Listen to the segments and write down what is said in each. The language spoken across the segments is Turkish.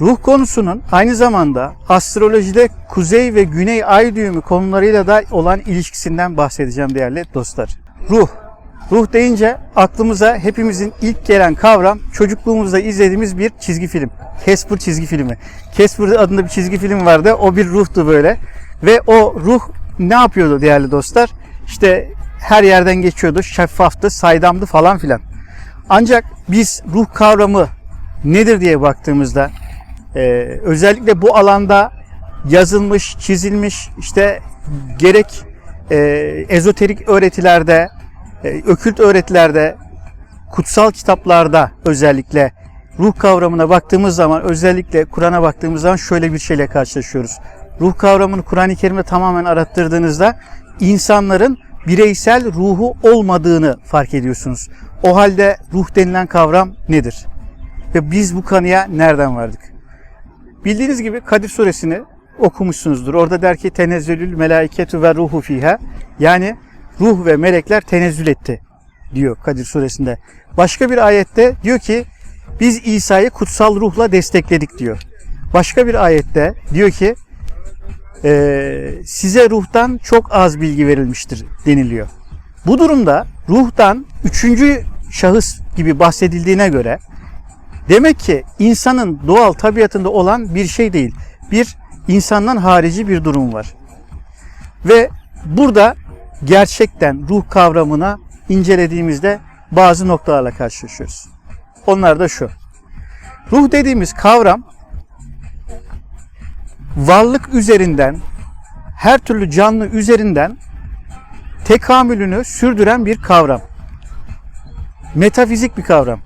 Ruh konusunun aynı zamanda astrolojide kuzey ve güney ay düğümü konularıyla da olan ilişkisinden bahsedeceğim değerli dostlar. Ruh. Ruh deyince aklımıza hepimizin ilk gelen kavram çocukluğumuzda izlediğimiz bir çizgi film. Casper çizgi filmi. Casper adında bir çizgi film vardı. O bir ruhtu böyle. Ve o ruh ne yapıyordu değerli dostlar? İşte her yerden geçiyordu, şeffaftı, saydamdı falan filan. Ancak biz ruh kavramı nedir diye baktığımızda ee, özellikle bu alanda yazılmış, çizilmiş işte gerek e, ezoterik öğretilerde, e, okült öğretilerde, kutsal kitaplarda özellikle ruh kavramına baktığımız zaman özellikle Kur'an'a baktığımız zaman şöyle bir şeyle karşılaşıyoruz. Ruh kavramını Kur'an-ı Kerim'de tamamen arattırdığınızda insanların bireysel ruhu olmadığını fark ediyorsunuz. O halde ruh denilen kavram nedir? Ve biz bu kanıya nereden vardık? Bildiğiniz gibi Kadir suresini okumuşsunuzdur. Orada der ki tenezzülül melaiketu ve ruhu fiha. Yani ruh ve melekler tenezzül etti diyor Kadir suresinde. Başka bir ayette diyor ki biz İsa'yı kutsal ruhla destekledik diyor. Başka bir ayette diyor ki "Ee, size ruhtan çok az bilgi verilmiştir deniliyor. Bu durumda ruhtan üçüncü şahıs gibi bahsedildiğine göre Demek ki insanın doğal tabiatında olan bir şey değil. Bir insandan harici bir durum var. Ve burada gerçekten ruh kavramına incelediğimizde bazı noktalarla karşılaşıyoruz. Onlar da şu. Ruh dediğimiz kavram varlık üzerinden her türlü canlı üzerinden tekamülünü sürdüren bir kavram. Metafizik bir kavram.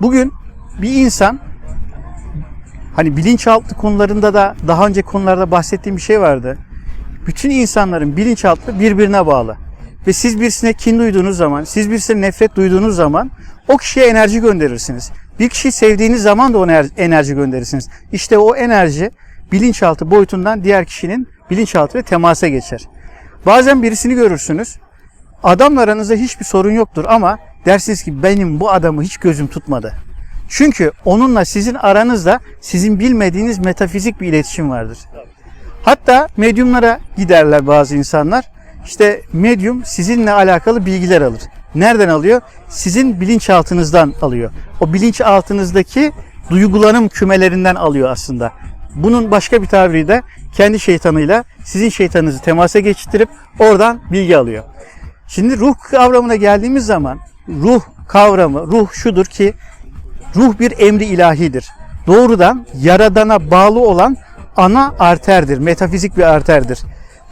Bugün bir insan hani bilinçaltı konularında da daha önce konularda bahsettiğim bir şey vardı. Bütün insanların bilinçaltı birbirine bağlı. Ve siz birisine kin duyduğunuz zaman, siz birisine nefret duyduğunuz zaman o kişiye enerji gönderirsiniz. Bir kişiyi sevdiğiniz zaman da ona enerji gönderirsiniz. İşte o enerji bilinçaltı boyutundan diğer kişinin bilinçaltı ve temasa geçer. Bazen birisini görürsünüz. Adamla aranızda hiçbir sorun yoktur ama dersiniz ki benim bu adamı hiç gözüm tutmadı. Çünkü onunla sizin aranızda sizin bilmediğiniz metafizik bir iletişim vardır. Hatta medyumlara giderler bazı insanlar. İşte medyum sizinle alakalı bilgiler alır. Nereden alıyor? Sizin bilinçaltınızdan alıyor. O bilinçaltınızdaki duygulanım kümelerinden alıyor aslında. Bunun başka bir tabiri de kendi şeytanıyla sizin şeytanınızı temasa geçirip oradan bilgi alıyor. Şimdi ruh kavramına geldiğimiz zaman ruh kavramı, ruh şudur ki ruh bir emri ilahidir. Doğrudan yaradana bağlı olan ana arterdir, metafizik bir arterdir.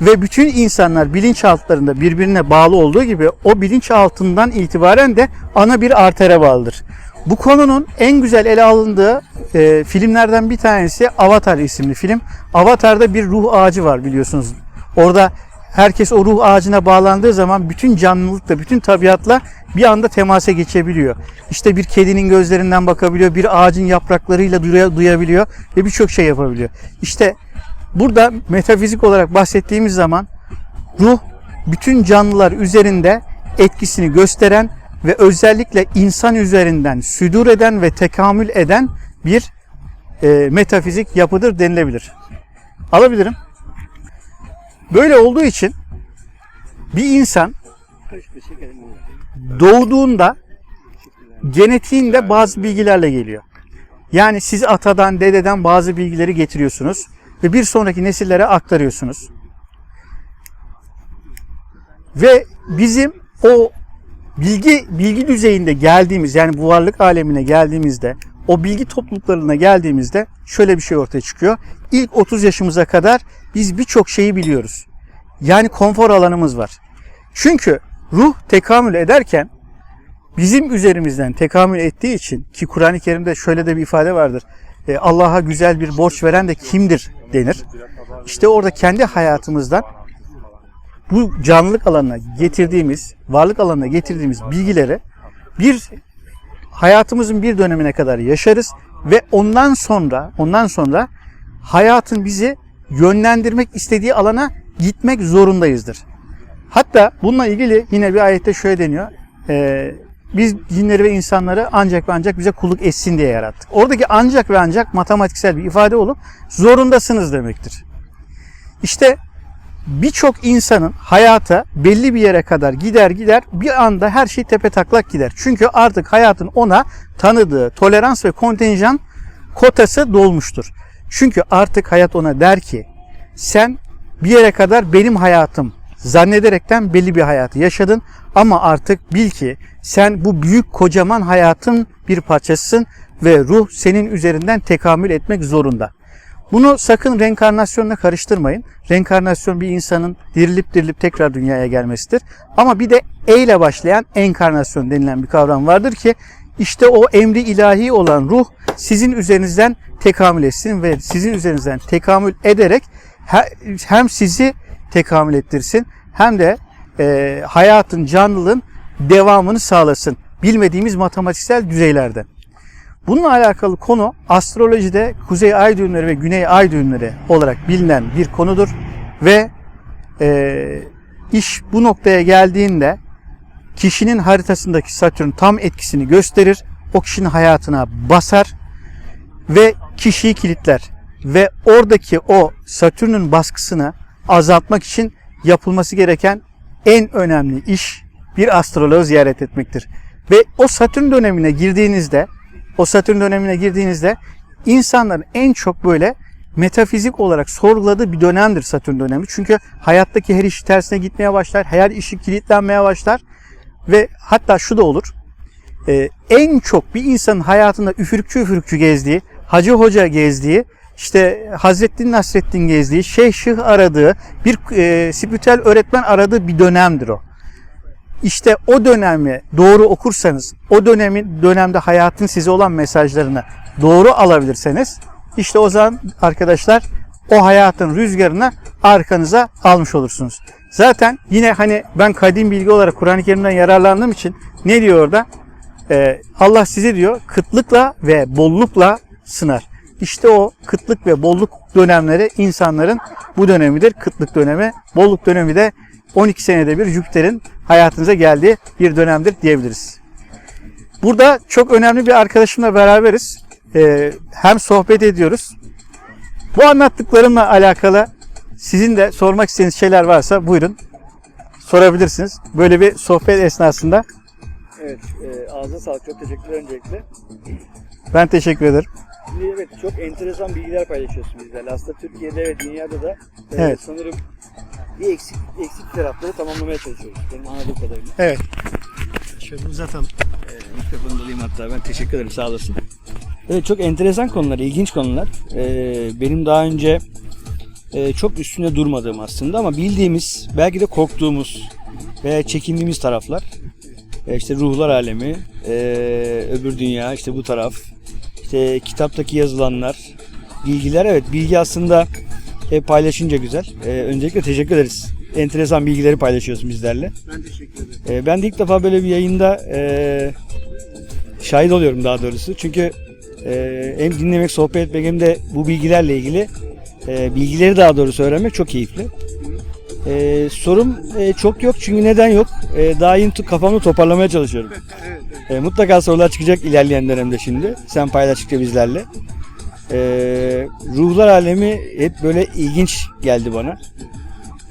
Ve bütün insanlar bilinçaltlarında birbirine bağlı olduğu gibi o bilinçaltından itibaren de ana bir artere bağlıdır. Bu konunun en güzel ele alındığı e, filmlerden bir tanesi Avatar isimli film. Avatar'da bir ruh ağacı var biliyorsunuz. Orada herkes o ruh ağacına bağlandığı zaman bütün canlılıkla, bütün tabiatla bir anda temasa geçebiliyor. İşte bir kedinin gözlerinden bakabiliyor, bir ağacın yapraklarıyla duyabiliyor ve birçok şey yapabiliyor. İşte burada metafizik olarak bahsettiğimiz zaman ruh bütün canlılar üzerinde etkisini gösteren ve özellikle insan üzerinden südur eden ve tekamül eden bir e, metafizik yapıdır denilebilir. Alabilirim. Böyle olduğu için bir insan doğduğunda genetiğinde bazı bilgilerle geliyor. Yani siz atadan, dededen bazı bilgileri getiriyorsunuz ve bir sonraki nesillere aktarıyorsunuz. Ve bizim o bilgi bilgi düzeyinde geldiğimiz yani bu varlık alemine geldiğimizde o bilgi topluluklarına geldiğimizde şöyle bir şey ortaya çıkıyor. İlk 30 yaşımıza kadar biz birçok şeyi biliyoruz. Yani konfor alanımız var. Çünkü ruh tekamül ederken bizim üzerimizden tekamül ettiği için ki Kur'an-ı Kerim'de şöyle de bir ifade vardır. E, Allah'a güzel bir borç veren de kimdir denir. İşte orada kendi hayatımızdan bu canlılık alanına getirdiğimiz, varlık alanına getirdiğimiz bilgileri bir hayatımızın bir dönemine kadar yaşarız ve ondan sonra ondan sonra hayatın bizi yönlendirmek istediği alana gitmek zorundayızdır. Hatta bununla ilgili yine bir ayette şöyle deniyor. Ee, biz cinleri ve insanları ancak ve ancak bize kulluk etsin diye yarattık. Oradaki ancak ve ancak matematiksel bir ifade olup zorundasınız demektir. İşte birçok insanın hayata belli bir yere kadar gider gider bir anda her şey tepe taklak gider. Çünkü artık hayatın ona tanıdığı tolerans ve kontenjan kotası dolmuştur. Çünkü artık hayat ona der ki sen bir yere kadar benim hayatım zannederekten belli bir hayatı yaşadın ama artık bil ki sen bu büyük kocaman hayatın bir parçasısın ve ruh senin üzerinden tekamül etmek zorunda. Bunu sakın reenkarnasyonla karıştırmayın. Reenkarnasyon bir insanın dirilip dirilip tekrar dünyaya gelmesidir. Ama bir de E ile başlayan enkarnasyon denilen bir kavram vardır ki işte o emri ilahi olan ruh sizin üzerinizden tekamül etsin ve sizin üzerinizden tekamül ederek he- hem sizi tekamül ettirsin hem de e, hayatın, canlılığın devamını sağlasın. Bilmediğimiz matematiksel düzeylerde. Bununla alakalı konu astrolojide kuzey ay düğümleri ve güney ay düğümleri olarak bilinen bir konudur ve e, iş bu noktaya geldiğinde kişinin haritasındaki Satürn tam etkisini gösterir. O kişinin hayatına basar ve kişiyi kilitler ve oradaki o Satürn'ün baskısını azaltmak için yapılması gereken en önemli iş bir astroloğu ziyaret etmektir. Ve o Satürn dönemine girdiğinizde o Satürn dönemine girdiğinizde insanların en çok böyle metafizik olarak sorguladığı bir dönemdir Satürn dönemi. Çünkü hayattaki her iş tersine gitmeye başlar, her işi kilitlenmeye başlar ve hatta şu da olur. Ee, en çok bir insanın hayatında üfürükçü üfürükçü gezdiği, hacı hoca gezdiği, işte Hazrettin Nasreddin gezdiği, şeyh şıh aradığı, bir e, spiritüel öğretmen aradığı bir dönemdir o. İşte o dönemi doğru okursanız, o dönemin dönemde hayatın size olan mesajlarını doğru alabilirseniz, işte o zaman arkadaşlar o hayatın rüzgarını arkanıza almış olursunuz. Zaten yine hani ben kadim bilgi olarak Kur'an-ı Kerim'den yararlandığım için ne diyor orada? Ee, Allah sizi diyor kıtlıkla ve bollukla sınar. İşte o kıtlık ve bolluk dönemleri insanların bu dönemidir. Kıtlık dönemi, bolluk dönemi de 12 senede bir Jüpiter'in hayatınıza geldiği bir dönemdir diyebiliriz. Burada çok önemli bir arkadaşımla beraberiz. Ee, hem sohbet ediyoruz. Bu anlattıklarımla alakalı sizin de sormak istediğiniz şeyler varsa buyurun sorabilirsiniz. Böyle bir sohbet esnasında Evet, e, ağzına sağlık. Çok teşekkürler öncelikle. ben teşekkür ederim. Şimdi evet, çok enteresan bilgiler paylaşıyorsun bizlerle. Aslında Türkiye'de ve dünyada da e, Evet. sanırım bir eksik, eksik tarafları tamamlamaya çalışıyoruz. Benim anladığım kadarıyla. Evet. Şöyle uzatalım. E, mikrofonu da alayım hatta. Ben teşekkür ederim. Sağ olasın. Evet, çok enteresan konular, ilginç konular. E, benim daha önce e, çok üstünde durmadığım aslında ama bildiğimiz, belki de korktuğumuz veya çekindiğimiz taraflar. E, işte ruhlar alemi, e, öbür dünya, işte bu taraf, işte kitaptaki yazılanlar, bilgiler. Evet, bilgi aslında e, paylaşınca güzel. E, öncelikle teşekkür ederiz. Enteresan bilgileri paylaşıyorsun bizlerle. Ben teşekkür ederim. E, ben de ilk defa böyle bir yayında e, şahit oluyorum daha doğrusu. Çünkü e, hem dinlemek, sohbet etmek hem de bu bilgilerle ilgili e, bilgileri daha doğrusu öğrenmek çok keyifli. E, sorum e, çok yok çünkü neden yok? E, daha yeni kafamı toparlamaya çalışıyorum. E, mutlaka sorular çıkacak ilerleyen dönemde şimdi. Sen paylaştıkça bizlerle. E, ruhlar alemi hep böyle ilginç geldi bana.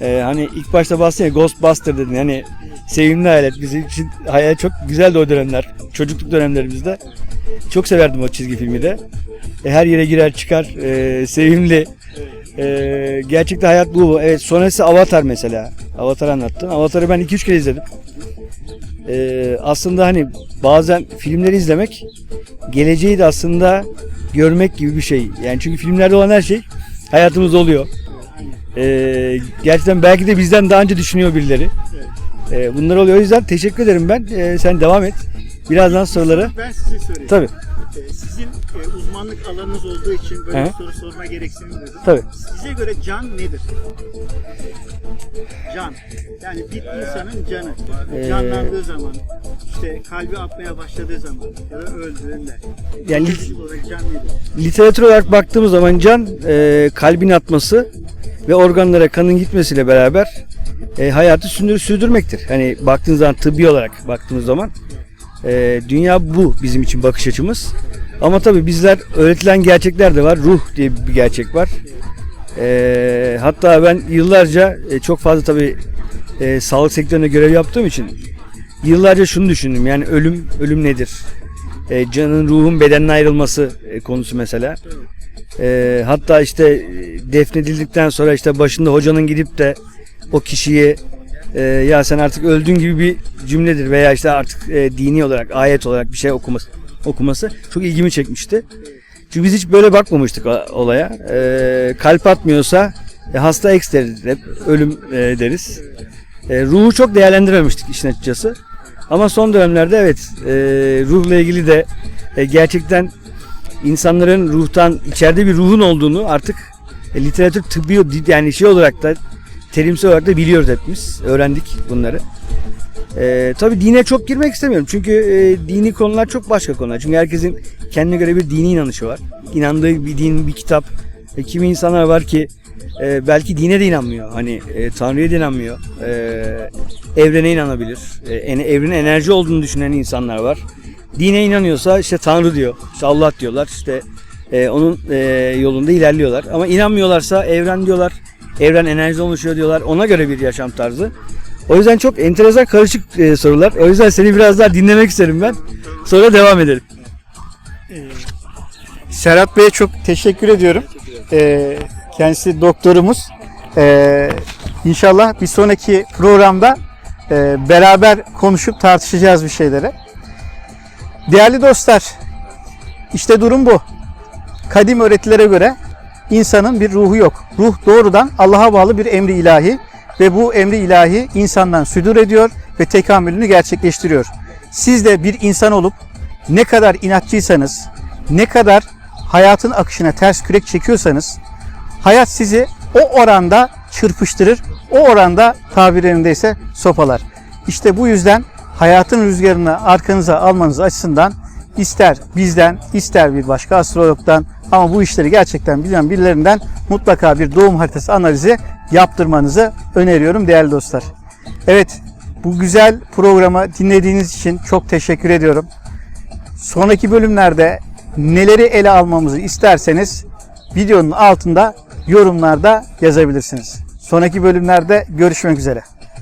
E, hani ilk başta bahsettin ya Ghostbuster dedin. Hani sevimli hayalet. Bizim için hayal çok güzeldi o dönemler. Çocukluk dönemlerimizde. Çok severdim o çizgi filmi de. E, her yere girer çıkar. E, sevimli. E, gerçekten hayat bu. Evet sonrası Avatar mesela. Avatar anlattın. Avatar'ı ben 2-3 kere izledim. E, aslında hani bazen filmleri izlemek geleceği de aslında görmek gibi bir şey. Yani çünkü filmlerde olan her şey hayatımızda oluyor. E, gerçekten belki de bizden daha önce düşünüyor birileri. E, bunlar oluyor. O yüzden teşekkür ederim ben. E, sen devam et. Birazdan soruları. Ben size söyleyeyim. Tabii. Ee, Sizin e, uzmanlık alanınız olduğu için böyle He. bir soru sorma gereksinim duydum. Tabii. Size göre can nedir? Can. Yani bir insanın canı. Ee, Canlandığı zaman, işte kalbi atmaya başladığı zaman ya da öldüğünde. Yani Fizik olarak can nedir? Literatür olarak baktığımız zaman can e, kalbin atması ve organlara kanın gitmesiyle beraber e, hayatı sürdür, sürdürmektir. Hani baktığınız zaman tıbbi olarak baktığımız zaman E, dünya bu bizim için bakış açımız. Ama tabii bizler öğretilen gerçekler de var. Ruh diye bir gerçek var. E, hatta ben yıllarca e, çok fazla tabii e, sağlık sektöründe görev yaptığım için yıllarca şunu düşündüm. Yani ölüm ölüm nedir? E, canın ruhun bedenden ayrılması e, konusu mesela. E, hatta işte e, defnedildikten sonra işte başında hocanın gidip de o kişiyi e, ya sen artık öldün gibi bir cümledir veya işte artık e, dini olarak ayet olarak bir şey okuması okuması çok ilgimi çekmişti. Çünkü biz hiç böyle bakmamıştık olaya. E, kalp atmıyorsa e, hasta eks ölüm e, deriz. E, ruhu çok değerlendirememiştik işin açıkçası. Ama son dönemlerde evet e, ruhla ilgili de e, gerçekten insanların ruhtan içeride bir ruhun olduğunu artık e, literatür tıbbi yani şey olarak da terimsel olarak da biliyoruz hepimiz. Öğrendik bunları. E, tabii dine çok girmek istemiyorum. Çünkü e, dini konular çok başka konular. Çünkü herkesin kendine göre bir dini inanışı var. İnandığı bir din, bir kitap. E, kimi insanlar var ki e, belki dine de inanmıyor. Hani e, Tanrı'ya da inanmıyor. E, evrene inanabilir. E, en- evrenin enerji olduğunu düşünen insanlar var. Dine inanıyorsa işte Tanrı diyor. işte Allah diyorlar. İşte e, onun e, yolunda ilerliyorlar. Ama inanmıyorlarsa evren diyorlar. Evren enerji oluşuyor diyorlar. Ona göre bir yaşam tarzı. O yüzden çok enteresan karışık e, sorular. O yüzden seni biraz daha dinlemek isterim ben. Sonra devam edelim. Serhat Bey'e çok teşekkür ediyorum. Ee, kendisi doktorumuz. Ee, inşallah bir sonraki programda e, beraber konuşup tartışacağız bir şeylere. Değerli dostlar, işte durum bu. Kadim öğretilere göre insanın bir ruhu yok. Ruh doğrudan Allah'a bağlı bir emri ilahi ve bu emri ilahi insandan südür ediyor ve tekamülünü gerçekleştiriyor. Siz de bir insan olup ne kadar inatçıysanız, ne kadar hayatın akışına ters kürek çekiyorsanız hayat sizi o oranda çırpıştırır, o oranda tabirlerindeyse sopalar. İşte bu yüzden hayatın rüzgarını arkanıza almanız açısından ister bizden, ister bir başka astrologdan ama bu işleri gerçekten bilen birilerinden mutlaka bir doğum haritası analizi yaptırmanızı öneriyorum değerli dostlar. Evet, bu güzel programı dinlediğiniz için çok teşekkür ediyorum. Sonraki bölümlerde neleri ele almamızı isterseniz videonun altında yorumlarda yazabilirsiniz. Sonraki bölümlerde görüşmek üzere.